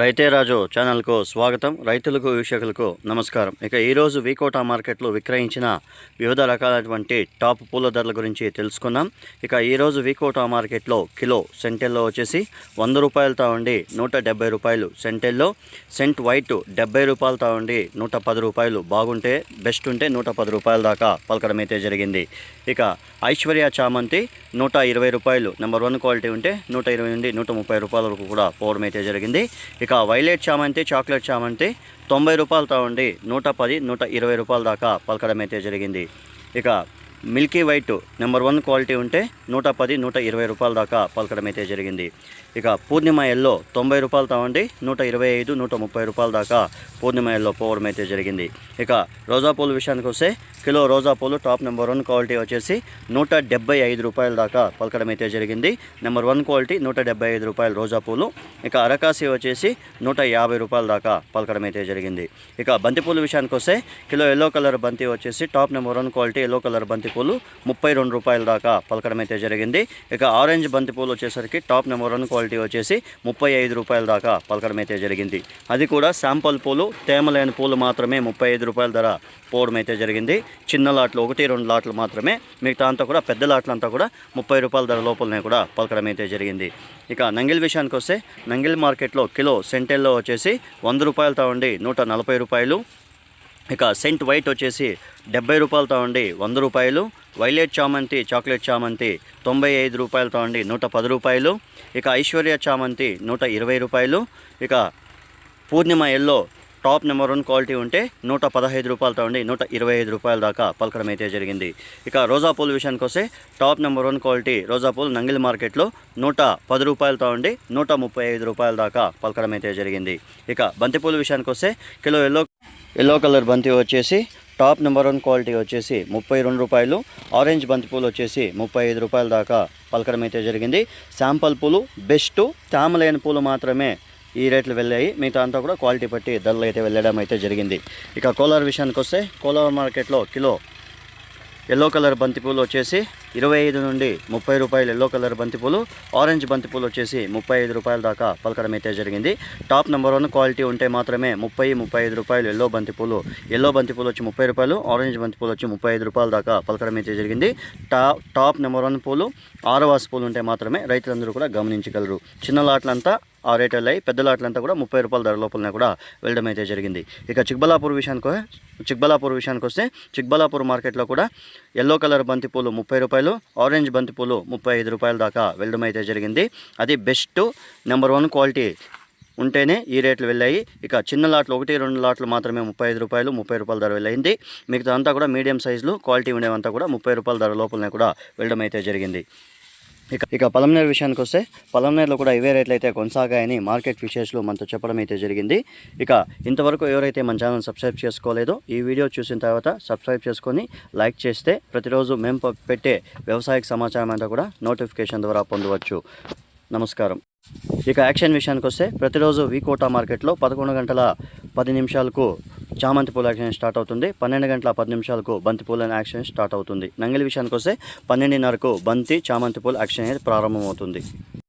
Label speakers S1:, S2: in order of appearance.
S1: రైతే రాజు ఛానల్కు స్వాగతం. రైతులకు వీక్షకులకు నమస్కారం. ఇక ఈరోజు వీకోటా మార్కెట్లో విక్రయించిన వివిధ రకాలైనటువంటి టాప్ పూల ధరల గురించి తెలుసుకుందాం. ఇక ఈరోజు వీకోటా మార్కెట్లో కిలో సెంటెల్లో వచ్చేసి వంద రూపాయలతో ఉండి నూట డెబ్బై రూపాయలు సెంటెల్లో. సెంట్ వైట్ డెబ్బై రూపాయలతో ఉండి నూట పది రూపాయలు బాగుంటే బెస్ట్ ఉంటే నూట పది రూపాయల దాకా పలకడం అయితే జరిగింది. ఇక ఐశ్వర్య చామంతి నూట ఇరవై రూపాయలు నెంబర్ వన్ క్వాలిటీ ఉంటే నూట ఇరవై నుండి నూట ముప్పై రూపాయల వరకు కూడా పోవడం అయితే జరిగింది. ఇక వైలెట్ చామంతి చాక్లెట్ చామంతి తొంభై రూపాయలతో ఉండి నూట పది నూట ఇరవై రూపాయల దాకా పలకడం అయితే జరిగింది. ఇక milky white number one quality ఉంటే నూట పది నూట ఇరవై రూపాయల దాకా పలకడం అయితే జరిగింది. ఇక పూర్ణిమ ఎల్లో తొంభై రూపాయలు తావండి నూట ఇరవై ఐదు నూట ముప్పై రూపాయల దాకా పూర్ణిమ ఎల్లో పోవడం అయితే జరిగింది. ఇక రోజా పూల విషయానికి వస్తే కిలో రోజా పూలు టాప్ నెంబర్ వన్ క్వాలిటీ వచ్చేసి నూట డెబ్బై ఐదు రూపాయల దాకా పలకడం అయితే జరిగింది. నెంబర్ వన్ క్వాలిటీ నూట డెబ్బై ఐదు రూపాయలు రోజా పూలు. ఇక అరకాసి వచ్చేసి నూట యాభై రూపాయల దాకా పలకడం అయితే జరిగింది. ఇక బంతిపూల విషయానికి వస్తే కిలో ఎల్లో కలర్ బంతి వచ్చేసి top number one quality yellow colour బంతి బంతిపూలు ముప్పై రెండు రూపాయల దాకా పలకడం అయితే జరిగింది. ఇక ఆరెంజ్ బంతిపూలు వచ్చేసరికి టాప్ నెంబర్ వన్ క్వాలిటీ వచ్చేసి ముప్పై ఐదు రూపాయల దాకా పలకడం అయితే జరిగింది. అది కూడా శాంపుల్ పూలు తేమ లేని పూలు మాత్రమే ముప్పై ఐదు రూపాయల ధర పోవడం అయితే జరిగింది. చిన్న లాట్లు ఒకటి రెండు లాట్లు మాత్రమే మిగతా అంతా కూడా పెద్ద లాట్లు అంతా కూడా ముప్పై రూపాయల ధర లోపలనే కూడా పలకడం అయితే జరిగింది. ఇక నంగిల్ విషయానికి వస్తే నంగిల్ మార్కెట్లో కిలో సెంటెల్లో వచ్చేసి వంద రూపాయలతో ఉండి నూట నలభై రూపాయలు ఇక సెంట్ వైట్ వచ్చేసి డెబ్బై రూపాయలతో ఉండి వంద రూపాయలు వైలెట్ చామంతి చాక్లెట్ చామంతి తొంభై ఐదు రూపాయలతో ఉండి నూట పది రూపాయలు ఇక ఐశ్వర్య చామంతి నూట ఇరవై రూపాయలు ఇక Purnima yellow top number one quality ఉంటే నూట పదహైదు రూపాయలతో ఉండి నూట ఇరవై ఐదు రూపాయల దాకా పలకడం అయితే జరిగింది. ఇక రోజా పూల విషయానికి వస్తే టాప్ నెంబర్ వన్ క్వాలిటీ రోజా పూలు నంగిల్ మార్కెట్లో నూట పది రూపాయలతో ఉండి నూట ముప్పై ఐదు రూపాయల దాకా పలకడం అయితే జరిగింది. ఇక బంతిపూల విషయానికి వస్తే కిలో ఎల్లో ఎల్లో కలర్ బంతి వచ్చేసి టాప్ నెంబర్ వన్ క్వాలిటీ వచ్చేసి ముప్పై రెండు రూపాయలు ఆరెంజ్ బంతి పూలు వచ్చేసి ముప్పై ఐదు రూపాయల దాకా పలకడం అయితే జరిగింది. శాంపల్ పూలు బెస్ట్ తామలైన పూలు మాత్రమే ఈ రేట్లు వెళ్ళాయి. మిగతా అంతా కూడా క్వాలిటీ బట్టి ధరలు అయితే వెళ్ళడం అయితే జరిగింది. ఇక కోలార్ విషయానికి వస్తే కోలార్ మార్కెట్లో కిలో ఎల్లో కలర్ బంతిపూలు వచ్చేసి ఇరవై ఐదు నుండి ముప్పై రూపాయలు ఎల్లో కలర్ బంతిపూలు ఆరెంజ్ బంతిపూలు వచ్చేసి ముప్పై ఐదు రూపాయల దాకా పలకడం అయితే జరిగింది. టాప్ నెంబర్ వన్ క్వాలిటీ ఉంటే మాత్రమే ముప్పై ముప్పై ఐదు రూపాయలు ఎల్లో బంతిపూలు ఎల్లో బంతిపూలు వచ్చి ముప్పై రూపాయలు ఆరెంజ్ బంతిపూలు వచ్చి ముప్పై ఐదు రూపాయల దాకా పలకడం అయితే జరిగింది. టా టాప్ నెంబర్ వన్ పూలు ఆరవాసు పూలు ఉంటే మాత్రమే రైతులందరూ కూడా గమనించగలరు. చిన్న లాట్లంతా ఆ రేట్ వెళ్ళాయి పెద్ద లాట్లంతా కూడా ముప్పై రూపాయల ధర లోపలనే కూడా వెళ్ళడం అయితే జరిగింది. ఇక చిక్బలాపూర్ విషయానికి చిక్బలాపూర్ విషయానికి వస్తే చిక్బలాపూర్ మార్కెట్లో కూడా ఎల్లో కలర్ బంతిపూలు ముప్పై రూపాయలు ఆరెంజ్ బంతిపూలు ముప్పై ఐదు రూపాయల దాకా వెళ్ళడం అయితే జరిగింది. అది బెస్ట్ నెంబర్ వన్ క్వాలిటీ ఉంటేనే ఈ రేట్లు వెళ్ళాయి. ఇక చిన్న లాట్లు ఒకటి రెండు లాట్లు మాత్రమే ముప్పై ఐదు రూపాయలు ముప్పై రూపాయల ధర వెళ్ళింది. మిగతా అంతా కూడా మీడియం సైజులు క్వాలిటీ ఉండేవంతా కూడా ముప్పై రూపాయల ధర లోపలనే కూడా వెళ్ళడం అయితే జరిగింది. ఇక ఇక పలంనేరు విషయానికి వస్తే పలంనేరులో కూడా ఇవే రేట్లు అయితే కొనసాగాయని మార్కెట్ ఫిషర్స్లో మనతో చెప్పడం అయితే జరిగింది. ఇక ఇంతవరకు ఎవరైతే మన ఛానల్ సబ్స్క్రైబ్ చేసుకోలేదో ఈ వీడియో చూసిన తర్వాత సబ్స్క్రైబ్ చేసుకొని లైక్ చేస్తే ప్రతిరోజు మేము పెట్టే వ్యవసాయక సమాచారం అంతా కూడా నోటిఫికేషన్ ద్వారా పొందవచ్చు. నమస్కారం. ఇక యాక్షన్ విషయానికి వస్తే ప్రతిరోజు వీకోటా మార్కెట్లో పదకొండు గంటల పది నిమిషాలకు చామంతి పూల యాక్షన్ స్టార్ట్ అవుతుంది. పన్నెండు గంటల పది నిమిషాలకు బంతి పూల యాక్షన్ స్టార్ట్ అవుతుంది. నంగిలి విషయానికి వస్తే పన్నెండున్నరకు బంతి చామంతి పూల యాక్షన్ అనేది ప్రారంభమవుతుంది.